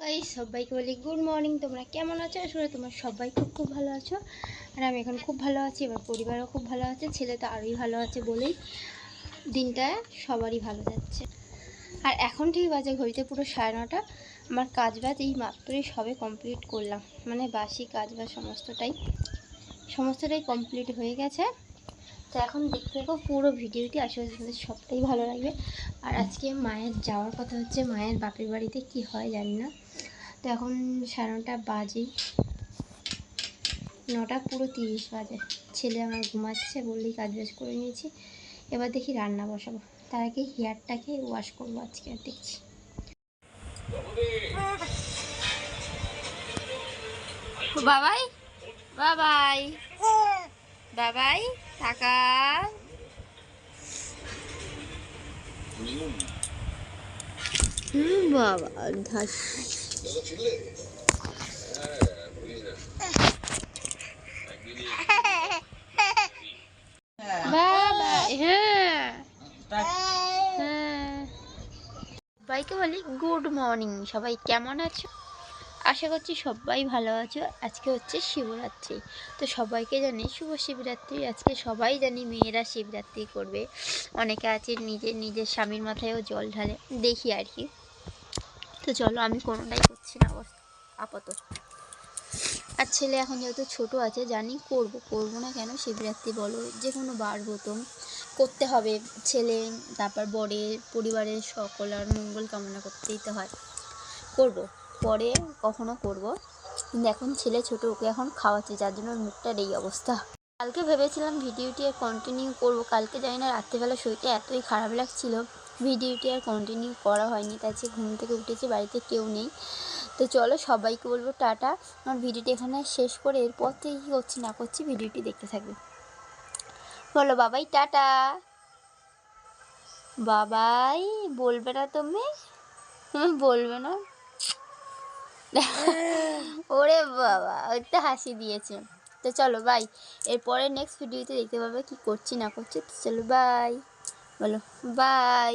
গাই সবাইকে বলি good morning তোমরা কেমন আছো? আসলে তোমরা সবাই খুব খুব ভালো আছো। আর আমি এখন খুব ভালো আছি এবার পরিবারও খুব ভালো আছে, ছেলে তো আরোই ভালো আছে বলেই দিনটা সবারই ভালো যাচ্ছে। আর এখন ঠিক বাজে, ঘড়িতে পুরো সাড়ে নটা। আমার কাজ বাজ এই মাত্রই সবে কমপ্লিট করলাম। মানে বাসি কাজ বাজ সমস্তটাই সমস্তটাই কমপ্লিট হয়ে গেছে। তো এখন দেখতে থাকো পুরো ভিডিওটি আসলে তোমাদের সবটাই ভালো লাগবে। আর আজকে মায়ের যাওয়ার কথা হচ্ছে, মায়ের বাপের বাড়িতে কি হয় জানি না। তো এখন সাড়ে নটা বাজে। নটা পুরো তিরিশ বাজে। ছেলে আমার ঘুমাচ্ছে, বললেই কাজ বাজ করে নিয়েছি। এবার দেখি রান্না বসাবো। তার আগে হেয়ারটাকে ওয়াশ করব আজকে আর দেখছি। বাবাই বাবাই। বাবাই হুম বাবা ঘাস বাবা হ্যাঁ। হ্যাঁ। সবাইকে বলি গুড মর্নিং সবাই কেমন আছো? আশা করছি সবাই ভালো আছো। আজকে হচ্ছে শিবরাত্রি। তো সবাইকে জানি শুভ শিবরাত্রি। আজকে সবাই জানি মেয়েরা শিবরাত্রি করবে। অনেকে আছে নিজের নিজের স্বামীর মাথায়ও জল ঢালে। দেখি আর কি। তো চলো আমি কোনোটাই করছি না আপাতত। আর ছেলে এখন যেহেতু ছোট আছে, জানি করব করব না কেন শিবরাত্রি বলো, যে কোনো বার হতো করতে হবে ছেলে, তারপর বরের, পরিবারের সকল আর মঙ্গল কামনা করতেই তো হয়। করব। পরে কখনো করব। কিন্তু এখন ছেলে ছোট, ওকে এখন খাওয়াচ্ছে, যার জন্য মুখটার এই অবস্থা। কালকে ভেবেছিলাম ভিডিওটি আর কন্টিনিউ করব। কালকে জানি না রাত্রিবেলা শরীরটা এতই খারাপ লাগছিল। ভিডিওটি আর কন্টিনিউ করা হয়নি, তাই ঘুম থেকে উঠেছি, বাড়িতে কেউ নেই। তো চলো সবাইকে বলব টাটা। আমার ভিডিওটি এখানে শেষ করে এরপর থেকে কী করছি, না করছি, ভিডিওটি দেখতে থাকবে। বলো বাবাই, টাটা। বাবাই, বলবে না তুমি? বলবে না? ওরে বাবা ওই তো হাসি দিয়েছে। তো চলো বাই এরপরে নেক্সট ভিডিওতে দেখতে পাবে কি করছি না করছি, তো চলো বাই বলো বাই